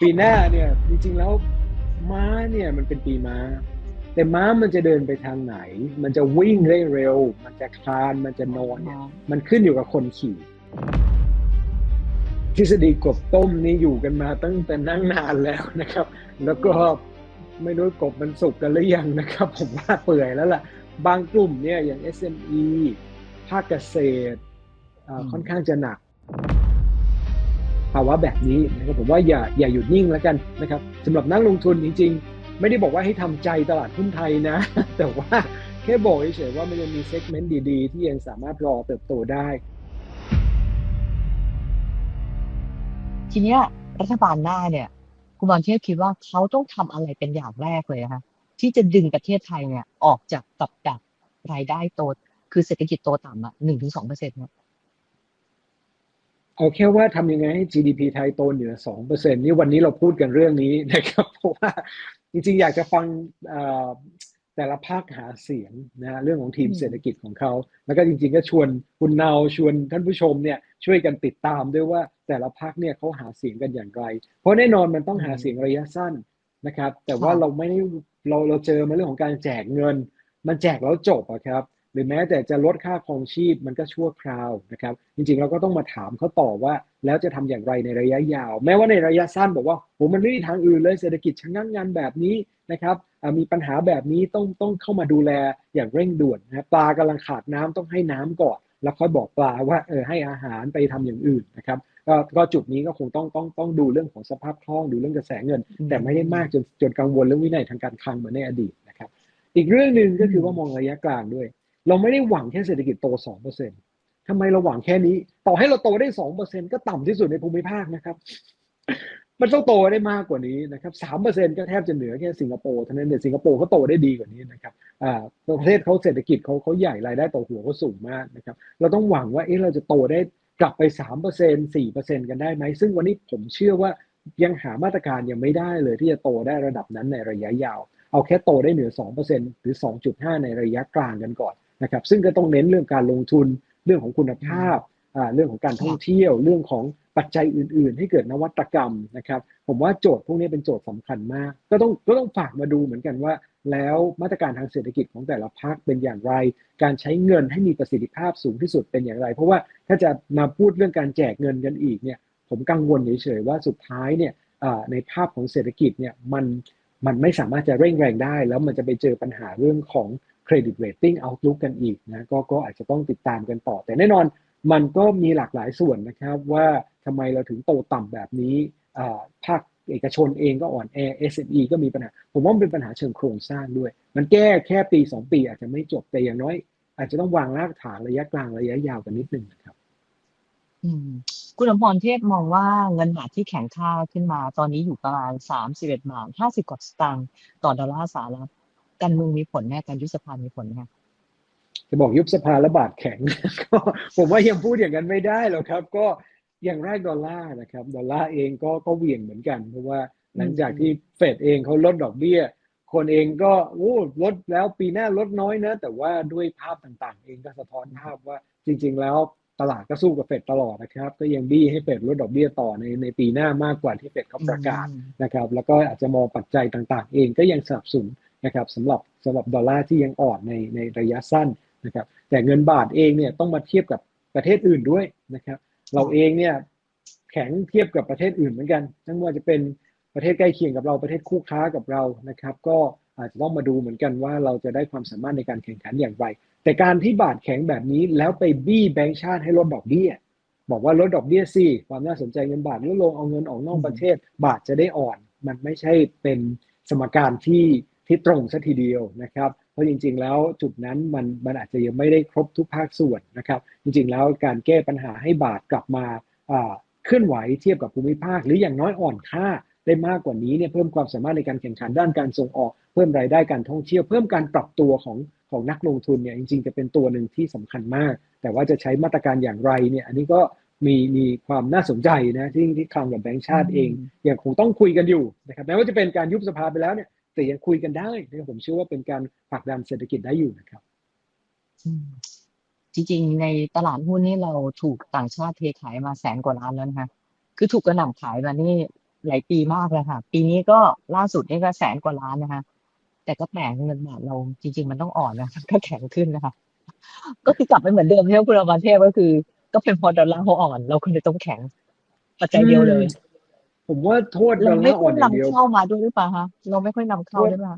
ปีหน้าเนี่ยจริงๆแล้วม้าเนี่ยมันเป็นปีม้า แต่ม้ามันจะเดินไปทางไหน มันจะวิ่งได้เร็ว มันจะคลานมันจะนอนเนี่ยมันขึ้นอยู่กับคนขี่ ทฤษฎีกบต้มนี่อยู่กันมาตั้งแต่นั่งนานแล้วนะครับ แล้วก็ไม่รู้กบมันสุกกันหรือยังนะครับ ผมว่าเปื่อยแล้วล่ะ บางกลุ่มเนี่ยอย่าง SME ภาคเกษตรอ่าอืมค่อนข้างจะหนัก ภาวะแบบนี้นะครับผมว่าอย่าอย่าหยุดนิ่งแล้วกันนะครับสำหรับนักลงทุนจริง ๆ ไม่ได้บอกว่าให้ทำใจตลาดหุ้นไทยนะ แต่ว่าแค่บอกเฉยๆว่ามันยังมีเซกเมนต์ดีๆ ที่ยังสามารถรอเติบโตได้ ทีเนี้ยรัฐบาลหน้าเนี่ยคุณบอลเทพคิดว่าเขาต้องทำอะไรเป็นอย่างแรกเลยนะคะที่จะดึงประเทศไทยเนี่ยออกจากกับดักรายได้โต คือเศรษฐกิจโตต่ำอะหนึ่งถึงสองเปอร์เซ็นต์เนี่ย เอาแค่ว่าทำยังไงให้ GDP ไทยโตเหนือ 2%นี่วันนี้เราพูดกันเรื่องนี้นะครับ เพราะว่าจริงๆ อยากจะฟังเอ่อแต่ละภาคหาเสียงนะฮะเรื่องของทีมอืมเศรษฐกิจของเขา แล้วก็จริงๆ ก็ชวนคุณเนาชวนท่านผู้ชมเนี่ยช่วยกันติดตามด้วยว่าแต่ละภาคเนี่ยเขาหาเสียงกันอย่างไร เพราะแน่นอนมันต้องหาเสียงระยะสั้นนะครับ แต่ว่าเราไม่ได้เราเราเจอมาเรื่องของการแจกเงิน มันแจกแล้วจบอะครับ หรือแม้แต่จะลดค่าครองชีพมันก็ชั่วคราวนะครับ จริงๆเราก็ต้องมาถามเขาต่อว่า แล้วจะทำอย่างไรในระยะยาว แม้ว่าในระยะสั้นบอกว่าโหมันไม่มีทางอื่นเลยเศรษฐกิจชะงักงานแบบนี้นะครับอ่ามีปัญหาแบบนี้ต้องต้องเข้ามาดูแลอย่างเร่งด่วนนะครับปลากำลังขาดน้ำต้องให้น้ำก่อน แล้วค่อยบอกปลาว่าเออให้อาหารไปทำอย่างอื่นนะครับก็ก็จุดนี้ก็คงต้องต้องต้องดูเรื่องของสภาพคล่องดูเรื่องกระแสเงิน แต่ไม่ได้มากจนจนกังวลเรื่องวินัยทางการคลังเหมือนในอดีตนะครับ อีกเรื่องหนึ่งก็คือว่ามองระยะกลางด้วย เราไม่ได้หวังแค่เศรษฐกิจโต 2%ทำไมเราหวังแค่นี้ ต่อให้เราโตได้ 2%ก็ต่ำที่สุดในภูมิภาคนะครับ มันต้องโตได้มากกว่านี้นะครับ 3%ก็แทบจะเหนือแค่สิงคโปร์เท่านั้นเองสิงคโปร์เขาโตได้ดีกว่านี้นะครับอ่าประเทศเขาเศรษฐกิจเขาเขาใหญ่รายได้ต่อหัวเขาสูงมากนะครับ เราต้องหวังว่าเอ๊ะเราจะโตได้กลับไป 3% 4%กันได้ไหม ซึ่งวันนี้ผมเชื่อว่ายังหามาตรการยังไม่ได้เลยที่จะโตได้ระดับนั้นในระยะยาว เอาแค่โตได้เหนือ 2%หรือ 2.5 ในระยะกลางกันก่อน นะครับซึ่งก็ต้องเน้นเรื่องการลงทุนเรื่องของคุณภาพเรื่องของการท่องเที่ยวเรื่องของปัจจัยอื่น ๆ ให้เกิดนวัตกรรมนะครับ ผมว่าโจทย์พวกนี้เป็นโจทย์สำคัญมาก ก็ต้องก็ต้องฝากมาดูเหมือนกันว่า แล้วมาตรการทางเศรษฐกิจของแต่ละภาคเป็นอย่างไร การใช้เงินให้มีประสิทธิภาพสูงที่สุดเป็นอย่างไร เพราะว่าถ้าจะมาพูดเรื่องการแจกเงินกันอีกเนี่ย ผมกังวลเฉยๆว่าสุดท้ายเนี่ยในภาพของเศรษฐกิจเนี่ยมันมันไม่สามารถจะเร่งแรงได้ แล้วมันจะไปเจอปัญหาเรื่องของ เครดิตเรตติ้งเอาลุกกันอีกนะก็ก็อาจจะต้องติดตามกันต่อ แต่แน่นอนมันก็มีหลากหลายส่วนนะครับว่าทำไมเราถึงโตต่ำแบบนี้ภาคเอกชนเองก็อ่อนแอ SME ก็มีปัญหา ผมว่ามันเป็นปัญหาเชิงโครงสร้างด้วย มันแก้แค่ปี 2 ปีอาจจะไม่จบแต่อย่างน้อย อาจจะต้องวางรากฐานระยะกลางระยะยาวกันนิดนึงนะครับคุณอมรเทพมองว่าเงินบาทที่แข็งค่าขึ้นมาตอนนี้อยู่ประมาณสามสิบเอ็ดบาทห้าสิบกว่าสตางค์ต่อดอลลาร์สหรัฐ การเมืองมีผลแน่การยุบสภามีผลแน่จะบอกยุบสภาและบาทแข็งก็ผมว่ายังพูดอย่างนั้นไม่ได้หรอกครับ ก็อย่างแรกดอลลาร์นะครับดอลลาร์เองก็ก็เหวี่ยงเหมือนกัน เพราะว่าหลังจากที่เฟดเองเขาลดดอกเบี้ย คนเองก็โอ้ลดแล้วปีหน้าลดน้อยนะ แต่ว่าด้วยภาพต่างๆ เองก็สะท้อนภาพว่าจริง ๆ แล้วตลาดก็สู้กับเฟดตลอดนะครับ ก็ยังบี้ให้เฟดลดดอกเบี้ยต่อในในปีหน้า มากกว่าที่เฟดเขาประกาศนะครับ แล้วก็อาจจะมองปัจจัยต่างๆ เองก็ยังสนับสนุน นะครับสำหรับสำหรับดอลลาร์ที่ยังอ่อนในในระยะสั้นนะครับแต่เงินบาทเองเนี่ยต้องมาเทียบกับประเทศอื่นด้วยนะครับเราเองเนี่ยแข็งเทียบกับประเทศอื่นเหมือนกันทั้งว่าจะเป็นประเทศใกล้เคียงกับเราประเทศคู่ค้ากับเรานะครับก็อาจจะต้องมาดูเหมือนกันว่าเราจะได้ความสามารถในการแข่งขันอย่างไร แต่การที่บาทแข็งแบบนี้แล้วไปบี้แบงก์ชาติให้ลดดอกเบี้ย บอกว่าลดดอกเบี้ยสิความน่าสนใจเงินบาทลดลงเอาเงินออกนอกประเทศ บาทจะได้อ่อน มันไม่ใช่เป็นสมการที่ ที่ตรงซะทีเดียวนะครับ เพราะจริง ๆ แล้วจุดนั้นมันมันอาจจะยังไม่ได้ครบทุกภาคส่วนนะครับ จริง ๆ แล้วการแก้ปัญหาให้บาทกลับมาอ่าเคลื่อนไหวเทียบกับภูมิภาค หรืออย่างน้อยอ่อนค่าได้มากกว่านี้เนี่ยเพิ่มความสามารถในการแข่งขันด้านการส่งออก เพิ่มรายได้การท่องเที่ยว เพิ่มการปรับตัวของของนักลงทุนเนี่ยจริง ๆ จะเป็นตัวหนึ่งที่สำคัญมาก แต่ว่าจะใช้มาตรการอย่างไรเนี่ยอันนี้ก็มีมีความน่าสนใจนะที่ที่คลังกับแบงก์ชาติเองยังคงต้องคุยกันอยู่นะครับแม้ว่าจะเป็นการยุบสภาไปแล้วเนี่ย แต่ยังคุยกันได้นะครับผมเชื่อว่าเป็นการผลักดันเศรษฐกิจได้อยู่นะครับจริงๆ ในตลาดหุ้นนี่เราถูกต่างชาติเทขายมาแสนกว่าล้านแล้วนะคะคือถูกกระหน่ำขายมานี่หลายปีมากแล้วค่ะ ปีนี้ก็ล่าสุดนี่ก็แสนกว่าล้านนะคะ แต่ก็แปลกเงินบาทเราจริง ๆ มันต้องอ่อนนะก็แข็งขึ้นนะคะ ก็คือกลับไปเหมือนเดิมที่คุณอมรเทพก็คือ ก็เป็นพอดอลลาร์เขาอ่อน เราก็เลยต้องแข็งปัจจัยเดียวเลย ผมว่าโทษดเราอลไม่ลาร์ค่อ่ออยนอย่างนำเดียวเข้ามาด้วยหรือเปล่าคะเราไม่ค่อยนำเข้าด้วยป่ะ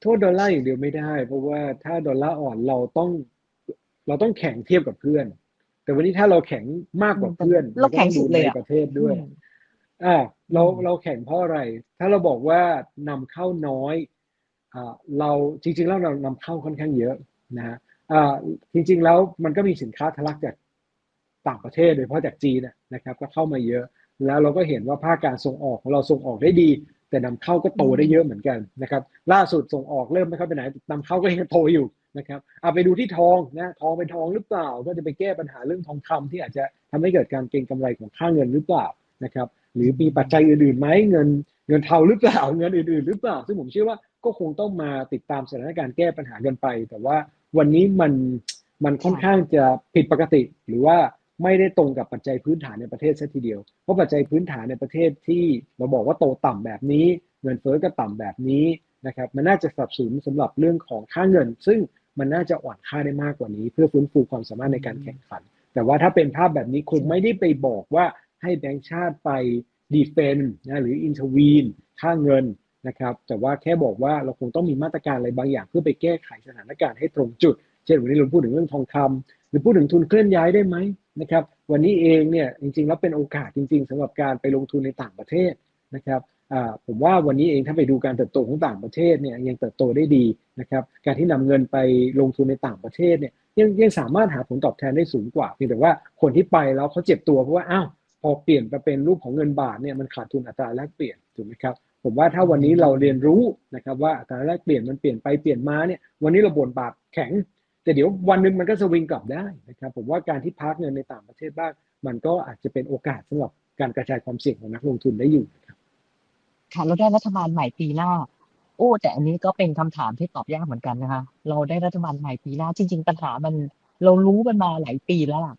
โทษดอลลาร์อย่างเดียวไม่ได้ เพราะว่าถ้าดอลลาร์อ่อนเราต้องเราต้องแข่งเทียบกับเพื่อน แต่วันนี้ถ้าเราแข่งมากกว่าเพื่อน เราแข่งสุดเลยในอะประเทศด้วยอืมอ่าเราอืมเราแข่งเพราะอะไร ถ้าเราบอกว่านำเข้าน้อยอ่าเราจริงๆแล้วเรานำเข้าค่อนข้างเยอะนะฮะอ่าจริง ๆ แล้วมันก็มีสินค้าทะลักจากต่างประเทศโดยเฉพาะจากจีนนะนะครับ ก็เข้ามาเยอะ แล้วเราก็เห็นว่าภาคการส่งออกของเราส่งออกได้ดี แต่นำเข้าก็โตได้เยอะเหมือนกันนะครับล่าสุดส่งออกเริ่มไม่ค่อยไปไหนนำเข้าก็ยังโตอยู่นะครับเอาไปดูที่ทองนะทองเป็นทองหรือเปล่า ก็จะไปแก้ปัญหาเรื่องทองคำที่อาจจะทำให้เกิดการเก็งกำไรของค่าเงินหรือเปล่านะครับหรือมีปัจจัยอื่นๆไหมเงินเงินเทาหรือเปล่าเงินอื่นๆหรือเปล่า ซึ่งผมเชื่อว่าก็คงต้องมาติดตามสถานการณ์แก้ปัญหากันไป แต่ว่าวันนี้มันมันค่อนข้างจะผิดปกติ หรือว่า ไม่ได้ตรงกับปัจจัยพื้นฐานในประเทศซะทีเดียว เพราะปัจจัยพื้นฐานในประเทศที่เราบอกว่าโตต่ำแบบนี้ เงินเฟ้อก็ต่ำแบบนี้นะครับมันน่าจะสนับสนุนสำหรับเรื่องของค่าเงิน ซึ่งมันน่าจะอ่อนค่าได้มากกว่านี้ เพื่อฟื้นฟูความสามารถในการแข่งขัน แต่ว่าถ้าเป็นภาพแบบนี้คงไม่ได้ไปบอกว่าให้แบงก์ชาติไปดีเฟนนะหรืออินทวีนค่าเงินนะครับแต่ว่าแค่บอกว่าเราคงต้องมีมาตรการอะไรบางอย่าง เพื่อไปแก้ไขสถานการณ์ให้ตรงจุด เช่นวันนี้เราพูดถึงเรื่องทองคำหรือพูดถึงทุนเคลื่อนย้ายได้ไหม นะครับ วันนี้เองเนี่ยจริงๆแล้วเป็นโอกาสจริง ๆสำหรับการไปลงทุนในต่างประเทศนะครับผมว่าวันนี้เองถ้าไปดูการเติบโตของต่างประเทศเนี่ยยังเติบโตได้ดีนะครับการที่นำเงินไปลงทุนในต่างประเทศเนี่ยยังยังสามารถหาผลตอบแทนได้สูงกว่าเพียงแต่ว่าคนที่ไปแล้วเขาเจ็บตัวเพราะว่าอ้าวพอเปลี่ยนไปเป็นรูปของเงินบาทเนี่ยมันขาดทุนอัตราแลกเปลี่ยนถูกไหมครับผมว่าถ้าวันนี้เราเรียนรู้นะครับว่าอัตราแลกเปลี่ยนมันเปลี่ยนไปเปลี่ยนมาเนี่ยวันนี้เราบ่นบาทแข็ง แต่เดี๋ยววันหนึ่งมันก็สวิงกลับได้นะครับผมว่าการที่พักเงินในต่างประเทศบ้าง มันก็อาจจะเป็นโอกาสสำหรับการกระจายความเสี่ยงของนักลงทุนได้อยู่ครับค่ะเราได้รัฐบาลใหม่ปีหน้า โอ้แต่อันนี้ก็เป็นคำถามที่ตอบยากเหมือนกันนะคะ เราได้รัฐบาลใหม่ปีหน้า จริง ๆ ปัญหามันเรารู้มันมาหลายปีแล้วล่ะ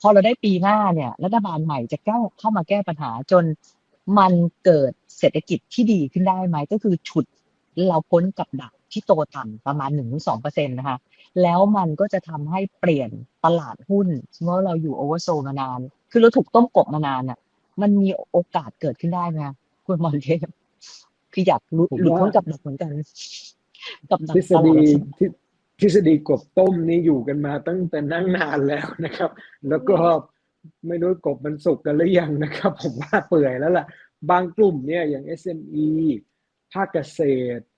พอเราได้ปีหน้าเนี่ย รัฐบาลใหม่จะแก้เข้ามาแก้ปัญหาจนมันเกิดเศรษฐกิจที่ดีขึ้นได้ไหมก็คือฉุดเราพ้นกับดัก ที่โตต่ำประมาณหนึ่งถึงสองเปอร์เซ็นต์นะคะแล้วมันก็จะทำให้เปลี่ยนตลาดหุ้นเมื่อเราอยู่โอเวอร์โซมานาน คือเราถูกต้มกบมานานอะ มันมีโอกาสเกิดขึ้นได้ไหมคะคุณหมอเทพคืออยากรู้ผมหลุดว่าพ้นกับดักเหมือนกัน กับดักทฤษตลาฎีดหลักทรัพย์ทฤทฤษฎีกบต้มนี่อยู่กันมาตั้งแต่นั่งนานแล้วนะครับ แล้วก็ไม่รู้กบมันสุกกันหรือยังนะครับ ผมว่าเปื่อยแล้วล่ะ บางกลุ่มเนี่ยอย่าง SME ภาคเกษตรอ่า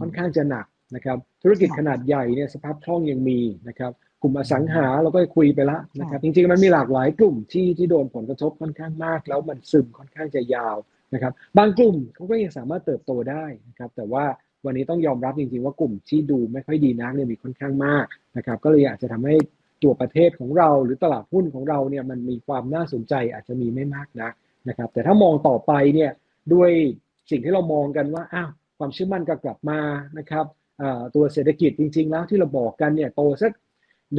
ค่อนข้างจะหนักนะครับ ธุรกิจขนาดใหญ่เนี่ยสภาพคล่องยังมีนะครับกลุ่มอสังหาเราก็คุยไปแล้วนะครับจริงๆมันมีหลากหลายกลุ่มที่ที่โดนผลกระทบค่อนข้างมาก แล้วมันซึมค่อนข้างจะยาวนะครับ บางกลุ่มเขาก็ยังสามารถเติบโตได้นะครับแต่ว่าวันนี้ต้องยอมรับจริงๆว่ากลุ่มที่ดูไม่ค่อยดีนักเนี่ยมีค่อนข้างมากนะครับก็เลยอาจจะทำให้ตัวประเทศของเรา หรือตลาดหุ้นของเราเนี่ยมันมีความน่าสนใจอาจจะมีไม่มากนักนะครับ แต่ถ้ามองต่อไปเนี่ยด้วยสิ่งที่เรามองกันว่าอ้าว ความเชื่อมั่นก็กลับมานะครับตัวเศรษฐกิจจริง ๆ แล้วที่เราบอกกันเนี่ยโตสัก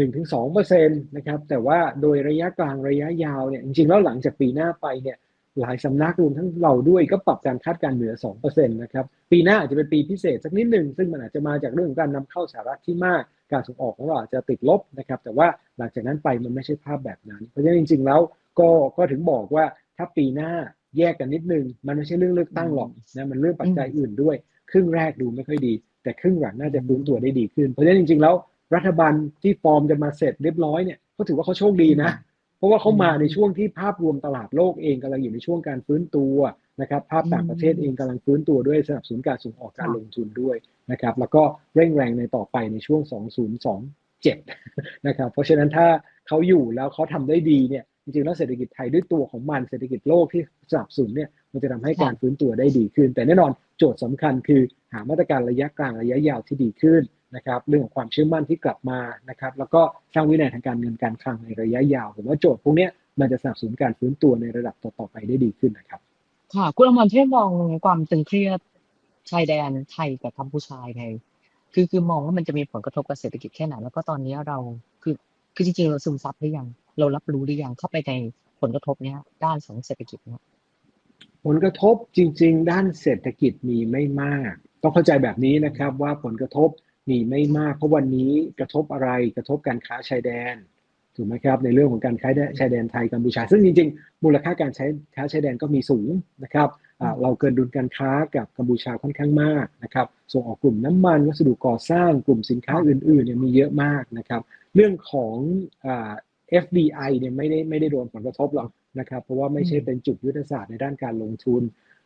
1-2%นะครับแต่ว่าโดยระยะกลางระยะยาวเนี่ยจริงๆแล้วหลังจากปีหน้าไปเนี่ยหลายสำนักรวมทั้งเราด้วยก็ปรับการคาดการณ์เหนือ2%นะครับปีหน้าอาจจะเป็นปีพิเศษสักนิดหนึ่งซึ่งมันอาจจะมาจากเรื่องการนำเข้าสหรัฐที่มากการส่งออกของเราอาจจะติดลบนะครับแต่ว่าหลังจากนั้นไปมันไม่ใช่ภาพแบบนั้น เพราะฉะนั้นจริง ๆ แล้วก็ก็ถึงบอกว่าถ้าปีหน้าแยกกันนิดนึง มันไม่ใช่เรื่องเลือกตั้งหรอกนะมันเรื่องปัจจัยอื่นด้วย ครึ่งแรกดูไม่ค่อยดี แต่ครึ่งหลังน่าจะฟื้นตัวได้ดีขึ้น เพราะฉะนั้นจริงๆแล้วรัฐบาลที่ฟอร์มกันมาเสร็จเรียบร้อยเนี่ยเขาถือว่าเขาโชคดีนะ เพราะว่าเขามาในช่วงที่ภาพรวมตลาดโลกเองกำลังอยู่ในช่วงการฟื้นตัวนะครับภาพต่างประเทศเองกำลังฟื้นตัวด้วยสนับสนุนการส่งออกการลงทุนด้วยนะครับแล้วก็เร่งแรงในต่อไปในช่วง 2027 นะครับเพราะฉะนั้นถ้าเขาอยู่แล้วเขาทำได้ดีเนี่ย จริงๆแล้วเศรษฐกิจไทยด้วยตัวของมันเศรษฐกิจโลกที่สนับสนุนเนี่ยมันจะทำให้การฟื้นตัวได้ดีขึ้น แต่แน่นอนโจทย์สำคัญคือหามาตรการระยะกลางระยะยาวที่ดีขึ้นนะครับเรื่องของความเชื่อมั่นที่กลับมานะครับแล้วก็สร้างวินัยทางการเงินการคลังในระยะยาวผมว่าโจทย์พวกเนี้ยมันจะสนับสนุนการฟื้นตัวในระดับต่อๆไปได้ดีขึ้นนะครับค่ะคุณอมรเทพมองความตึงเครียดชายแดนไทยกับกัมพูชาไงคือคือมองว่ามันจะมีผลกระทบกับเศรษฐกิจแค่ไหนแล้วก็ตอนนี้เราคือคือจริงๆเราซึมซับหรือยัง เรารับรู้หรือยังเข้าไปในผลกระทบเนี้ยด้านของเศรษฐกิจเนี้ยผลกระทบจริง ๆ ด้านเศรษฐกิจมีไม่มาก ต้องเข้าใจแบบนี้นะครับว่าผลกระทบมีไม่มาก เพราะวันนี้กระทบอะไรกระทบการค้าชายแดนถูกไหมครับในเรื่องของการค้าชายแดนไทยกัมพูชา ซึ่งจริงๆ มูลค่าการใช้ค้าชายแดนก็มีสูงนะครับเราเกินดุลการค้ากับกัมพูชาค่อนข้างมากนะครับส่งออกกลุ่มน้ำมันวัสดุก่อสร้างกลุ่มสินค้าอื่นๆเนี่ยมีเยอะมากนะครับ เรื่องของ FDI เนี่ยไม่ได้ไม่ได้โดนผลกระทบหรอกนะครับเพราะว่าไม่ใช่เป็นจุดยุทธศาสตร์ในด้านการลงทุน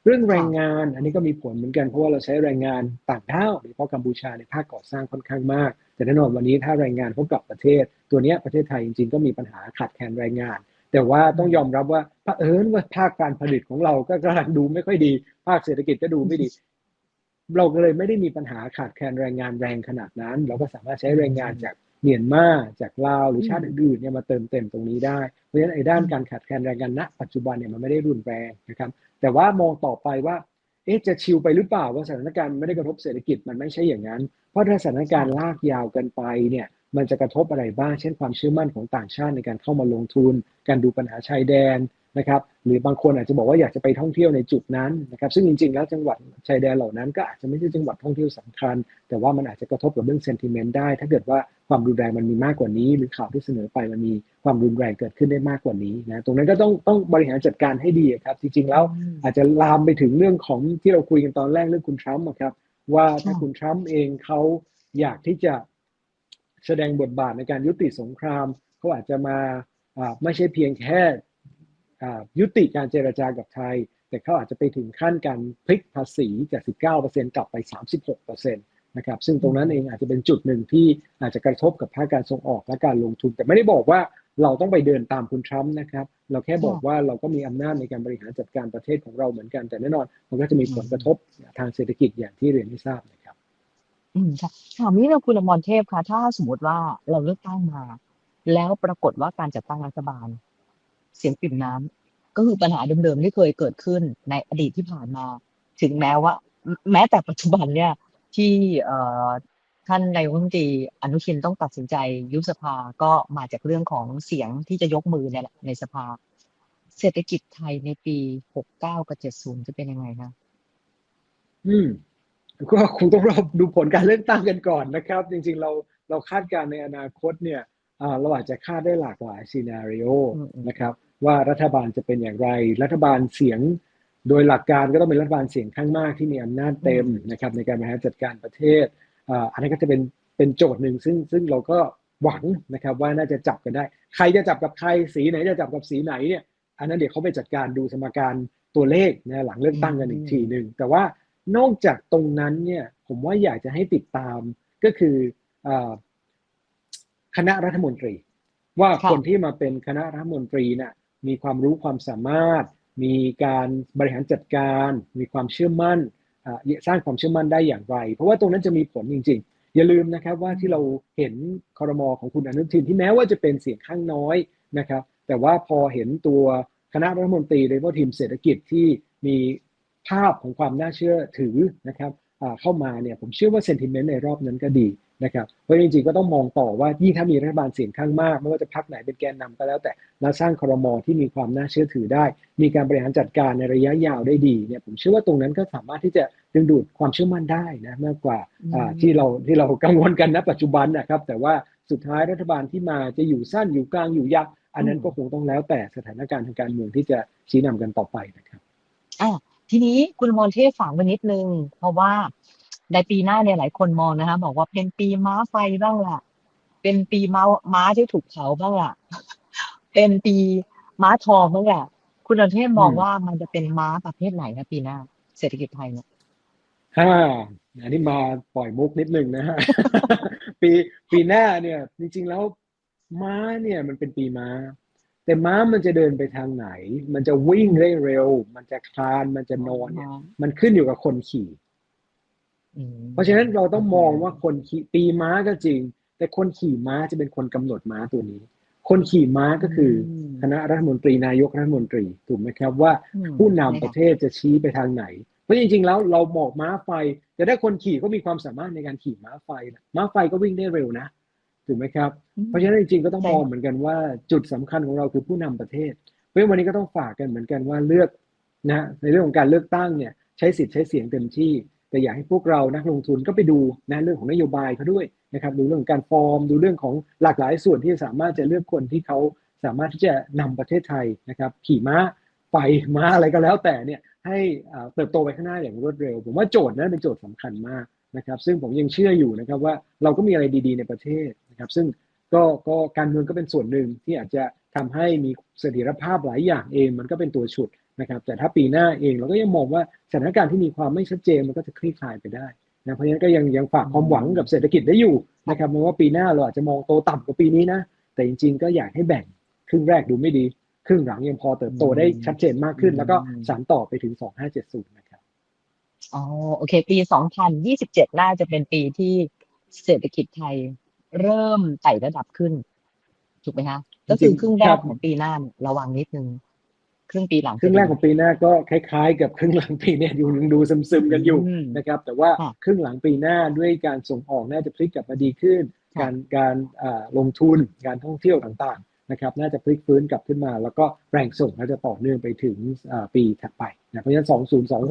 เรื่องแรงงานอันนี้ก็มีผลเหมือนกันเพราะว่าเราใช้แรงงานต่างด้าวโดยเฉพาะกัมพูชาในภาคก่อสร้างค่อนข้างมาก แต่แน่นอนวันนี้ถ้าแรงงานเขากลับประเทศ ตัวเนี้ยประเทศไทยจริงๆก็มีปัญหาขาดแคลนแรงงาน แต่ว่าต้องยอมรับว่าเผอิญว่าภาคการผลิตของเราก็กำลังดูไม่ค่อยดี ภาคเศรษฐกิจก็ดูไม่ดีเราก็เลยไม่ได้มีปัญหาขาดแคลนแรงงานแรงขนาดนั้น เราก็สามารถใช้แรงงานจาก เมียนมาจากลาวหรือชาติอื่นๆเนี่ยมาเติมเต็มตรงนี้ได้ เพราะฉะนั้นไอ้ด้านการขาดแคลนแรงงานณปัจจุบันเนี่ยมันไม่ได้รุนแรงนะครับ แต่ว่ามองต่อไปว่าเอ๊ะจะชิลไปหรือเปล่าว่าสถานการณ์ไม่ได้กระทบเศรษฐกิจมันไม่ใช่อย่างนั้น เพราะถ้าสถานการณ์ลากยาวเกันไปเนี่ยมันจะกระทบอะไรบ้าง เช่นความเชื่อมั่นของต่างชาติในการเข้ามาลงทุน การดูปัญหาชายแดน นะครับหรือบางคนอาจจะบอกว่าอยากจะไปท่องเที่ยวในจุดนั้นนะครับซึ่งจริง ๆ แล้วจังหวัดชายแดนเหล่านั้นก็อาจจะไม่ใช่จังหวัดท่องเที่ยวสำคัญ แต่ว่ามันอาจจะกระทบกับเรื่องเซนติเมนต์ได้ ถ้าเกิดว่าความรุนแรงมันมีมากกว่านี้ หรือข่าวที่เสนอไปมันมีความรุนแรงเกิดขึ้นได้มากกว่านี้นะตรงนั้นก็ต้องต้องบริหารจัดการให้ดีครับ จริง ๆ แล้วอาจจะลามไปถึงเรื่องของที่เราคุยกันตอนแรกเรื่องคุณทรัมป์อะครับว่าถ้าคุณทรัมป์เองเขาอยากที่จะแสดงบทบาทในการยุติสงครามเขาอาจจะมาอ่าไม่ใช่เพียงแค่อ่า ยุติการเจรจากับไทย แต่เขาอาจจะไปถึงขั้นการพลิกภาษีจาก 19%กลับไป 36%นะครับซึ่งตรงนั้นเองอาจจะเป็นจุดหนึ่งที่อาจจะกระทบกับภาคการส่งออกและการลงทุน แต่ไม่ได้บอกว่าเราต้องไปเดินตามคุณทรัมป์นะครับ เราแค่บอกว่าเราก็มีอำนาจในการบริหารจัดการประเทศของเราเหมือนกัน แต่แน่นอนมันก็จะมีผลกระทบทางเศรษฐกิจอย่างที่เรียนให้ทราบนะครับ อืมค่ะถามนี้เราคุณอมรเทพคะถ้าสมมติว่าเราเลือกตั้งมา แล้วปรากฏว่าการจัดตั้งรัฐบาล เสียงปริ่มน้ำก็คือปัญหาเดิมๆที่เคยเกิดขึ้นในอดีตที่ผ่านมา ถึงแม้ว่า แม้แต่ปัจจุบันเนี่ยที่เอ่อท่านนายกรัฐมนตรีอนุทินต้องตัดสินใจยุบสภาก็มาจากเรื่องของเสียงที่จะยกมือเนี่ยแหละในสภา เศรษฐกิจไทยในปี 69 กับ 70 จะเป็นยังไงคะอืมก็คงต้องรอดูผลการเลือกตั้งกันก่อนนะครับ จริงๆเราเราคาดการณ์ในอนาคตเนี่ยอ่าเราอาจจะคาดได้หลากหลายซีนารีโออืมอืมนะครับ ว่ารัฐบาลจะเป็นอย่างไร รัฐบาลเสียงโดยหลักการก็ต้องเป็นรัฐบาลเสียงข้างมากที่มีอำนาจเต็มนะครับในการบริหารจัดการประเทศอ่าอันนี้นก็จะเป็นเป็นโจทย์หนึ่งซึ่งซึ่งเราก็หวังนะครับว่าน่าจะจับกันได้ ใครจะจับกับใครสีไหนจะจับกับสีไหนเนี่ยอันนั้นเดี๋ยวเขาไปจัดการดูสมการตัวเลขนะหลังเลือกตั้งกันอีกทีหนึ่งแต่ว่านอกจากตรงนั้นเนี่ยผมว่าอยากจะให้ติดตามก็คืออาคณะรัฐมนตรี ว่าค่ะคนที่มาเป็นคณะรัฐมนตรีน่ะ มีความรู้ความสามารถ มีการบริหารจัดการ มีความเชื่อมั่นอ่สร้างความเชื่อมั่นได้อย่างไร เพราะว่าตรงนั้นจะมีผลจริง ๆ อย่าลืมนะครับว่าที่เราเห็นคอรมอของคุณอนุทินที่แม้ว่าจะเป็นเสียงข้างน้อยนะครับ แต่ว่าพอเห็นตัวคณะรัฐมนตรีโดยเฉพาะทีมเศรษฐกิจที่มีภาพของความน่าเชื่อถือนะครับเข้ามาเนี่ยผมเชื่อว่าเซนติเมนต์ในรอบนั้นก็ดี นะครับเพราะจริงๆก็ต้องมองต่อว่ายิ่งถ้ามีรัฐบาลเสียงข้างมากไม่ว่าจะพักไหนเป็นแกนนำก็แล้วแต่แล้วสร้างคอรมอที่มีความน่าเชื่อถือได้ มีการบริหารจัดการในระยะยาวได้ดีเนี่ยผมเชื่อว่าตรงนั้นก็สามารถที่จะดึงดูดความเชื่อมั่นได้นะมากกว่าอ่าอืมที่เราที่เรากังวลกันณปัจจุบันนะครับ แต่ว่าสุดท้ายรัฐบาลที่มาจะอยู่สั้นอยู่กลางอยู่ยาวอันนั้นก็คงต้องแล้วแต่สถานการณ์ทางการเมืองที่จะชี้นำกันต่อไปนะครับอะทีนี้คุณอมรเทพฝากไว้นิดนึงเพราะว่า ในปีหน้าเนี่ยหลายคนมองนะคะบอกว่าเป็นปีม้าไฟบ้างล่ะ เป็นปีม้าม้าที่ถูกเผาบ้างล่ะ เป็นปีม้าทองบ้างล่ะ คุณอมรเทพมองอืมว่ามันจะเป็นม้าประเภทไหนนะปีหน้า เศรษฐกิจไทยเนี่ยฮ่าอันนี้มาปล่อยมุกนิดนึงนะฮะปีปีหน้าเนี่ย จริง ๆแล้วม้าเนี่ยมันเป็นปีม้า แต่ม้ามันจะเดินไปทางไหน มันจะวิ่งได้เร็ว มันจะคลานมันจะนอนเนี่ยมันขึ้นอยู่กับคนขี่อืม เพราะฉะนั้นเราต้องมองว่าคนขี่ปีม้าก็จริง แต่คนขี่ม้าจะเป็นคนกำหนดม้าตัวนี้ คนขี่ม้าก็คืออมคณะรัฐมนตรีนายกรัฐมนตรีถูกไหมครับว่าอืมผู้นำประเทศจะชี้ไปทางไหน เพราะจริง ๆ แล้วเราหมอกม้าไฟ แต่ถ้าคนขี่ก็มีความสามารถในการขี่ม้าไฟนะม้าไฟก็วิ่งได้เร็วนะถูกไหมครับ เพราะฉะนั้นจริงๆก็ต้องใช่มองเหมือนกันว่าจุดสำคัญของเราคือผู้นำประเทศ เพราะฉะนั้นวันนี้ก็ต้องฝากกันเหมือนกันว่าเลือกนะในเรื่องของการเลือกตั้งเนี่ยใช้สิทธิ์ใช้เสียงเต็มที่ แต่อยากให้พวกเรานักลงทุนก็ไปดูนะเรื่องของนโยบายเขาด้วยนะครับดูเรื่องของการฟอร์ม ดูเรื่องของหลากหลายส่วนที่สามารถจะเลือกคนที่เขาสามารถที่จะนำประเทศไทยนะครับขี่ม้าไฟม้าอะไรก็แล้วแต่เนี่ยให้เติบโตไปข้างหน้าอย่างรวดเร็ว ผมว่าโจทย์นั้นเป็นโจทย์สำคัญมากนะครับ ซึ่งผมยังเชื่ออยู่นะครับว่าเราก็มีอะไรดีๆในประเทศนะครับ ซึ่งก็ก็การเมืองก็เป็นส่วนหนึ่งที่อาจจะทำให้มีเสถียรภาพหลายอย่างเอง มันก็เป็นตัวฉุด นะครับแต่ถ้าปีหน้าเองเราก็ยังมองว่าสถานการณ์ที่มีความไม่ชัดเจนมันก็จะคลี่คลายไปได้นะเพราะฉะนั้นก็ยังยังฝากความหวังกับเศรษฐกิจได้อยู่นะครับแม้ว่าปีหน้าเราอาจจะมองโตต่ำกว่าปีนี้นะแต่จริง ๆ ก็อยากให้แบ่งครึ่งแรกดูไม่ดี ครึ่งหลังยังพอเติบโตได้ชัดเจนมากขึ้น แล้วก็สานต่อไปถึง 2570 นะครับอ๋อโอเค ปี 2027 น่าจะเป็นปีที่เศรษฐกิจไทยเริ่มไต่ระดับขึ้น ถูกไหมคะก็คือครึ่งแรครักบของปีหน้าระวังนิดนึง ครึ่งปีหลังครึ่งแรกของปีหน้าก็คล้ายๆ กับครึ่งหลังปีเนี้อยู่ยังดูซึมๆกันอยู่อืมนะครับ แต่ว่าค่ะครึ่งหลังปีหน้าด้วยการส่งออกน่าจะพลิกกลับมาดีขึ้นค่ะการการอ่าลงทุนการท่องเที่ยวต่างๆนะครับ น่าจะพลิกฟื้นกลับขึ้นมา แล้วก็แรงส่งน่าจะต่อเนื่องไปถึงอ่าปีถัดไปนะเพราะฉะนั้น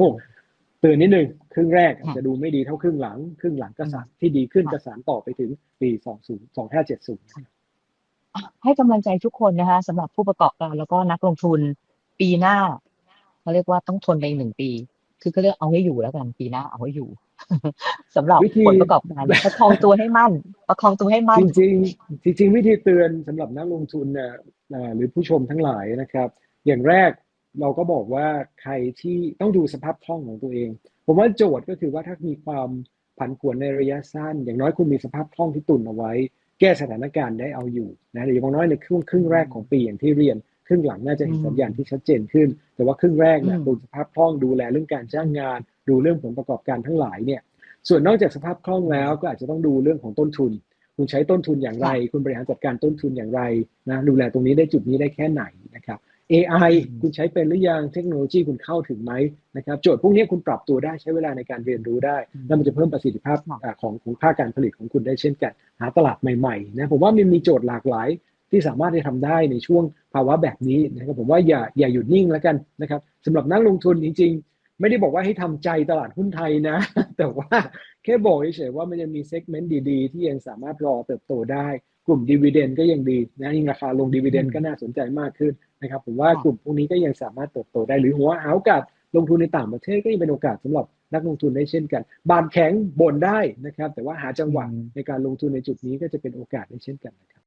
2026เตือนนิดนึงครึ่งแรกอาจจะดูไม่ดีเท่าครึ่งหลัง ครึ่งหลังก็สานที่ดีขึ้นค่ะก็สานต่อไปถึงปี20 2570อะให้กำลังใจทุกคนนะคะสำหรับผู้ประกอบการแล้วก็นักลงทุน ปีหน้าเขาเรียกว่าต้องทนไปอีกหนึ่งปี คือเขาเรียกเอาให้อยู่แล้วกันปีหน้าเอาให้อยู่สำหรับวิธีผลประกอบการประคองตัวให้มั่น ประคองตัวให้มั่น จริงๆจริงๆวิธีเตือนสำหรับนักลงทุนเนี่ยอ่าหรือผู้ชมทั้งหลายนะครับ อย่างแรกเราก็บอกว่าใครที่ต้องดูสภาพคล่องของตัวเอง ผมว่าโจทย์ก็คือว่าถ้ามีความผันผวนในระยะสั้น อย่างน้อยคุณมีสภาพคล่องที่ตุนเอาไว้ แก้สถานการณ์ได้เอาอยู่นะหรืออย่างน้อยในครึ่งครึ่งแรกของปีอย่างที่เรียน ครึ่งหลังน่าจะเห็นอืมสัญญาณที่ชัดเจนขึ้น แต่ว่าครึ่งแรกเนี่ยอืมดูสภาพคล่องดูแลเรื่องการจ้างงาน ดูเรื่องผลประกอบการทั้งหลายเนี่ย ส่วนนอกจากสภาพคล่องแล้วก็อาจจะต้องดูเรื่องของต้นทุน คุณใช้ต้นทุนอย่างไร คุณบริหารจัดการต้นทุนอย่างไรนะดูแลตรงนี้ได้จุดนี้ได้แค่ไหนนะครับ AI อืมคุณใช้เป็นหรือยังเทคโนโลยีคุณเข้าถึงไหมนะครับโจทย์พวกนี้คุณปรับตัวได้ใช้เวลาในการเรียนรู้ได้ แล้วมันจะเพิ่มประสิทธิภาพค่ะอ่าของของภาคการผลิตของคุณได้เช่นกัน หาตลาดใหม่ๆนะผมว่ามันมีโจทย์หลากหลาย ที่สามารถที่ทำได้ในช่วงภาวะแบบนี้นะครับผมว่าอย่าอย่าหยุดนิ่งแล้วกันนะครับสำหรับนักลงทุนจริง ๆ ไม่ได้บอกว่าให้ทำใจตลาดหุ้นไทยนะ แต่ว่าแค่บอกเฉยๆว่ามันยังมีเซกเมนต์ดีๆ ที่ยังสามารถรอเติบโตได้กลุ่มดีเวเดนก็ยังดีนะยิ่งราคาลงดีเวเดนก็น่าสนใจมากขึ้นนะครับผมว่ากลุ่มพวกนี้ก็ยังสามารถเติบโตได้หรือหัวหากาสลงทุนในต่างประเทศก็ยังเป็นโอกาสสำหรับนักลงทุนได้เช่นกัน บานแข็งบนได้นะครับ แต่ว่าหาจังหวะในการลงทุนในจุดนี้ก็จะเป็นโอกาสได้เช่นกันนะครับ